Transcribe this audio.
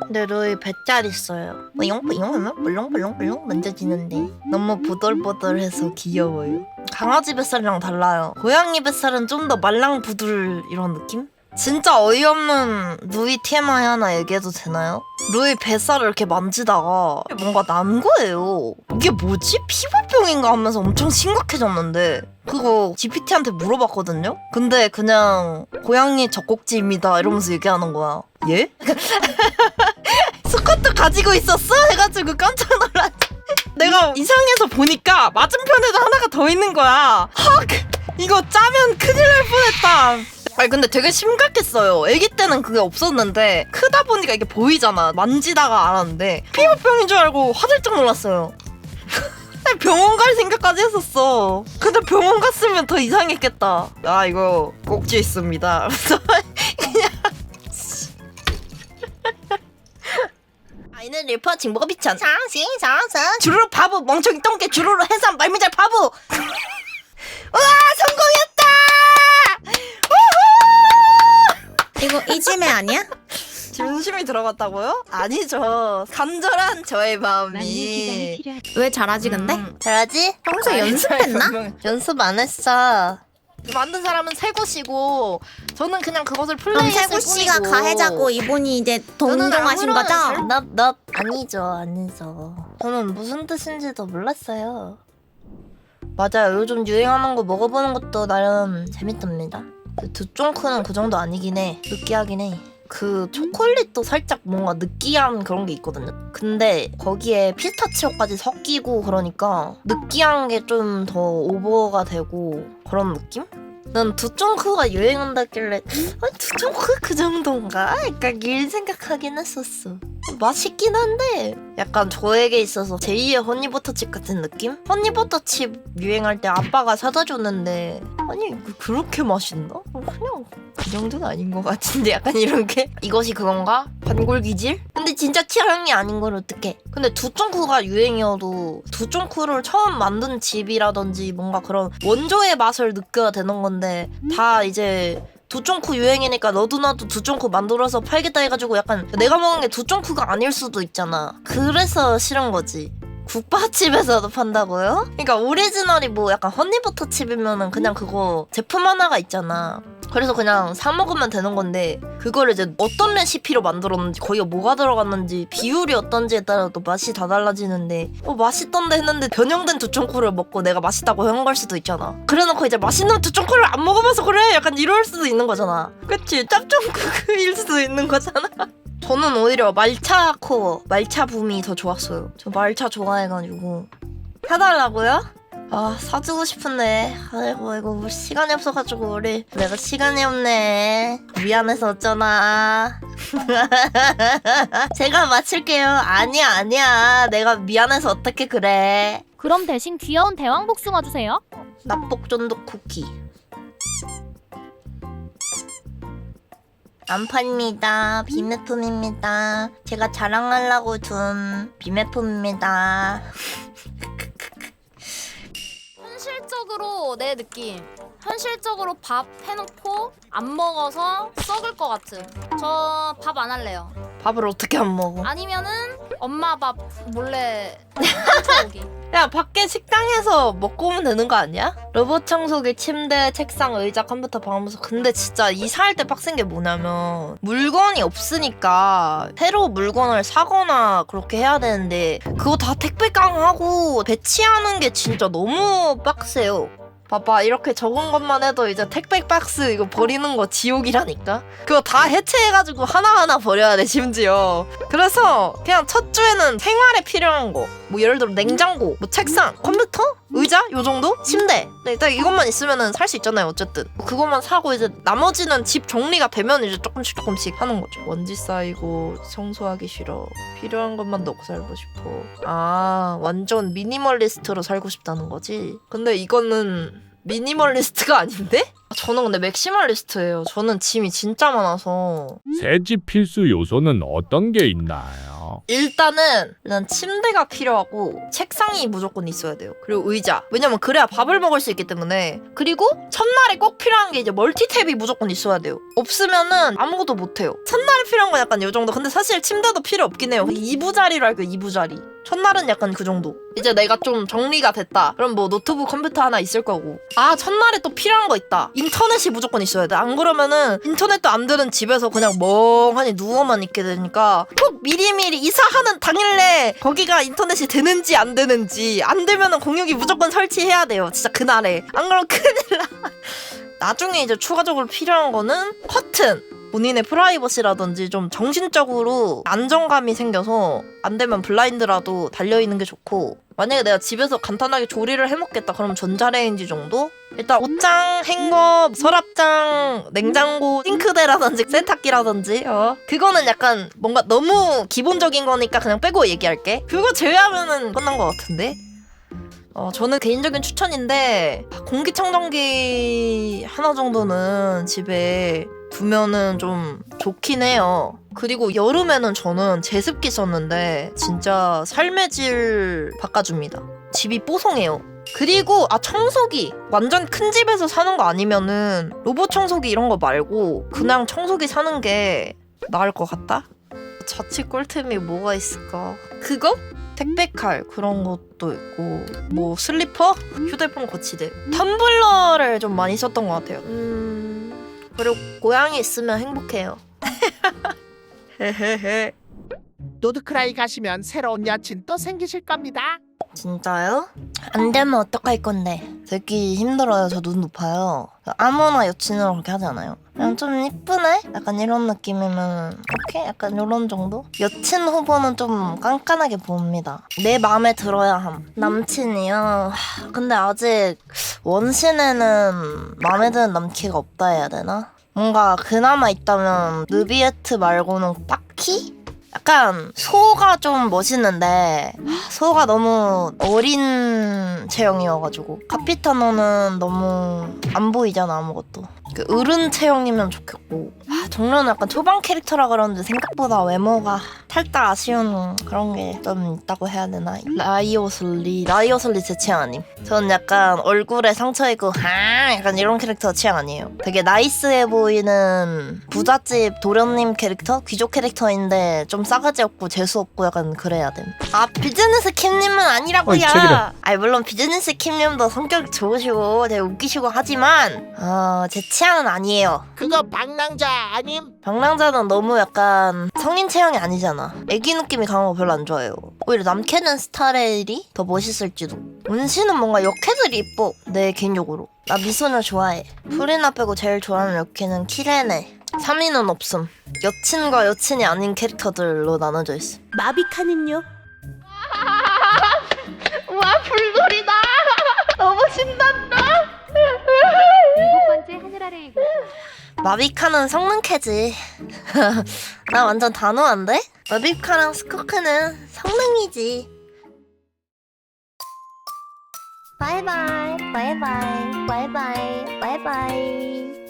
근데 루이 배짤 있어요. 뿌용뿌용 물렁물렁물렁 만져지는데 너무 보들보들해서 귀여워요. 강아지 뱃살이랑 달라요. 고양이 뱃살은 좀 더 말랑부들 이런 느낌? 진짜 어이없는 루이 TMI 하나 얘기해도 되나요? 루이 뱃살을 이렇게 만지다가 뭔가 난 거예요. 이게 뭐지? 피부병인가 하면서 엄청 심각해졌는데 그거 GPT한테 물어봤거든요? 근데 그냥 고양이 젖꼭지입니다 이러면서 얘기하는 거야. 예? 스쿼트 가지고 있었어? 해가지고 깜짝 놀랐지. 내가 이상해서 보니까 맞은편에도 하나가 더 있는 거야. 헉! 이거 짜면 큰일 날 뻔했다. 아니 근데 되게 심각했어요. 아기 때는 그게 없었는데 크다 보니까 이게 보이잖아. 만지다가 알았는데 피부병인 줄 알고 화들짝 놀랐어요. 병원 갈 생각까지 했었어. 근데 병원 갔으면 더 이상했겠다. 아 이거 꼭지 있습니다. 는 래퍼 징버가 비찬 상시 상상 주르르 바보 멍청이 똥개 주르르 해삼 말미잘 바보 와 성공했다 이거 이지메 아니야? 진심이 들어갔다고요? 아니죠 간절한 저의 마음이 왜 잘하지 근데? 음, 잘하지? 평소에 연습했나? 연습 안 했어 만든 사람은 세구 씨고 저는 그냥 그것을 그럼 플레이했을 세구 씨가 뿐이고. 가해자고 이분이 이제 동정하신 저는 거죠? 아무런 나, 나 아니죠 아니죠 저는 무슨 뜻인지도 몰랐어요. 맞아요. 요즘 유행하는 거 먹어보는 것도 나름 재밌답니다. 그 두쫑크는 그 정도 아니긴 해. 느끼하긴 해 그 초콜릿도 살짝 뭔가 느끼한 그런 게 있거든요 근데 거기에 피스타치오까지 섞이고 그러니까 느끼한 게 좀 더 오버가 되고 그런 느낌? 난 두쫑크가 유행한다길래 아니 두쫑크 그 정도인가? 약간 일 생각하긴 했었어 맛있긴 한데 약간 저에게 있어서 제2의 허니버터칩 같은 느낌? 허니버터칩 유행할 때 아빠가 사다 줬는데 아니 그- 그렇게 맛있나? 어, 그냥 그 정도는 아닌 것 같은데 약간 이런 게 이것이 그건가? 반골기질? 근데 진짜 취향이 아닌 걸 어떡해 근데 두쫑크가 유행이어도 두쫑크를 처음 만든 집이라든지 뭔가 그런 원조의 맛을 느껴야 되는 건데 다 이제 두쫑크 유행이니까 너도 나도 두쫑크 만들어서 팔겠다 해가지고 약간 내가 먹은 게 두쫑크가 아닐 수도 있잖아. 그래서 싫은 거지. 국밥집에서도 판다고요? 그러니까 오리지널이 뭐 약간 허니버터 칩이면은 그냥 그거 제품 하나가 있잖아. 그래서 그냥 사 먹으면 되는 건데 그거를 이제 어떤 레시피로 만들었는지 거기가 뭐가 들어갔는지 비율이 어떤지에 따라 또 맛이 다 달라지는데 어 맛있던데 했는데 변형된 두쫑코를 먹고 내가 맛있다고 한 걸 수도 있잖아. 그래놓고 이제 맛있는 두쫑코를 안 먹어봐서 그래! 약간 이럴 수도 있는 거잖아. 그치? 짭종크일 수도 있는 거잖아 저는 오히려 말차 코어 말차 붐이 더 좋았어요. 저 말차 좋아해가지고. 사달라고요? 아 사주고 싶은데. 아이고 아이고 시간이 없어가지고 우리 내가 시간이 없네. 미안해서 어쩌나. 제가 맞출게요. 아니야 아니야. 내가 미안해서 어떻게 그래. 그럼 대신 귀여운 대왕 복숭아 주세요. 납복쫀득 쿠키 안 팔립니다 비매품입니다 제가 자랑하려고 둔 비매품입니다 현실적으로 내 느낌. 현실적으로 밥 해놓고 안 먹어서 썩을 것 같은. 저밥 안 할래요. 밥을 어떻게 안 먹어 아니면은 엄마 밥 몰래 훔쳐오기. 야 밖에 식당에서 먹고 오면 되는 거 아니야? 로봇 청소기 침대 책상 의자 컴퓨터 방하면서 근데 진짜 이사할 때 빡센 게 뭐냐면 물건이 없으니까 새로 물건을 사거나 그렇게 해야 되는데 그거 다 택배 깡 하고 배치하는 게 진짜 너무 빡세요 봐봐 이렇게 적은 것만 해도 이제 택배 박스 이거 버리는 거 지옥이라니까? 그거 다 해체해가지고 하나하나 버려야 돼 심지어. 그래서 그냥 첫 주에는 생활에 필요한 거 뭐 예를 들어 냉장고 뭐 책상 컴퓨터 의자 요 정도? 침대. 네, 딱 이것만 있으면은 살 수 있잖아요 어쨌든. 그것만 사고 이제 나머지는 집 정리가 되면 이제 조금씩 조금씩 하는 거죠. 먼지 쌓이고 청소하기 싫어. 필요한 것만 넣고 살고 싶어. 아 완전 미니멀리스트로 살고 싶다는 거지? 근데 이거는 미니멀리스트가 아닌데? 저는 근데 맥시멀리스트예요. 저는 짐이 진짜 많아서. 새 집 필수 요소는 어떤 게 있나요? 어. 일단은 일단 침대가 필요하고 책상이 무조건 있어야 돼요. 그리고 의자. 왜냐면 그래야 밥을 먹을 수 있기 때문에. 그리고 첫날에 꼭 필요한 게 이제 멀티탭이 무조건 있어야 돼요. 없으면은 아무것도 못 해요. 첫날에 필요한 건 약간 이 정도. 근데 사실 침대도 필요 없긴 해요. 2부 자리로 할게요. 2부 자리. 첫날은 약간 그 정도. 이제 내가 좀 정리가 됐다. 그럼 뭐 노트북 컴퓨터 하나 있을 거고. 아, 첫날에 또 필요한 거 있다. 인터넷이 무조건 있어야 돼. 안 그러면은 인터넷도 안 되는 집에서 그냥 멍하니 누워만 있게 되니까 꼭 미리미리 이사하는 당일에 거기가 인터넷이 되는지 안 되는지 안 되면은 공유기 무조건 설치해야 돼요. 진짜 그날에. 안 그러면 큰일 나. 나중에 이제 추가적으로 필요한 거는 커튼. 본인의 프라이버시라든지 좀 정신적으로 안정감이 생겨서 안 되면 블라인드라도 달려있는 게 좋고 만약에 내가 집에서 간단하게 조리를 해먹겠다 그러면 전자레인지 정도? 일단 옷장, 행거, 서랍장, 냉장고, 싱크대라든지 세탁기라든지 어. 그거는 약간 뭔가 너무 기본적인 거니까 그냥 빼고 얘기할게. 그거 제외하면은 끝난 것 같은데? 어, 저는 개인적인 추천인데 공기청정기 하나 정도는 집에 두면은 좀 좋긴 해요. 그리고 여름에는 저는 제습기 썼는데 진짜 삶의 질 바꿔줍니다. 집이 뽀송해요. 그리고 아 청소기 완전 큰 집에서 사는 거 아니면은 로봇 청소기 이런 거 말고 그냥 청소기 사는 게 나을 것 같다. 자취 꿀템이 뭐가 있을까? 그거? 택배칼 그런 것도 있고 뭐 슬리퍼, 휴대폰 거치대, 텀블러를 좀 많이 썼던 것 같아요. 음 그리고 고양이 있으면 행복해요. 헤헤헤. 노드크라이 가시면 새로운 여친 또 생기실 겁니다. 진짜요? 안 되면 어떡할 건데? 듣기 힘들어요. 저 눈 높아요. 아무나 여친으로 그렇게 하지 않아요. 그냥 좀 이쁘네? 약간 이런 느낌이면 오케이? 약간 이런 정도? 여친 후보는 좀 깐깐하게 봅니다. 내 마음에 들어야 함. 남친이요? 하, 근데 아직 원신에는 마음에 드는 남캐가 없다 해야 되나? 뭔가 그나마 있다면 느비에트 말고는 딱히? 약간 소가 좀 멋있는데 하, 소가 너무 어린 체형이어가지고. 카피타노는 너무 안 보이잖아 아무것도 그 어른 체형이면 좋겠고. 하, 정로는 약간 초반 캐릭터라 그러는데 생각보다 외모가 살짝 아쉬운 그런 게 좀 있다고 해야 되나? 라이오슬리 라이오슬리 제 취향 아님? 저는 약간 얼굴에 상처 있고 하 약간 이런 캐릭터 취향 아니에요. 되게 나이스해 보이는 부잣집 도련님 캐릭터? 귀족 캐릭터인데 좀 싸가지 없고 재수 없고 약간 그래야 됨아 비즈니스 킴님은 아니라고요. 어이, 책이라. 아니 물론 비즈니스 킴님도 성격 좋으시고 되게 웃기시고 하지만 어제 취 향은 아니에요 그거 방랑자 아님? 방랑자는 너무 약간 성인 체형이 아니잖아. 애기 느낌이 강한 거 별로 안 좋아해요. 오히려 남캐는 스타레일이 더 멋있을지도. 은신은 뭔가 역캐들이 이뻐. 내 개인적으로. 나 미소녀 좋아해. 프리나 빼고 제일 좋아하는 역캐는 키레네. 3위는 없음. 여친과 여친이 아닌 캐릭터들로 나눠져 있어. 마비카는요? 와 불돌이다. 너무 신난다. 번째 하늘 아래의 곳 마비카는 성능 캐지. 나 완전 단호한데? 마비카랑 스코크는 성능이지. 바이바이, 바이바이, 바이바이, 바이바이.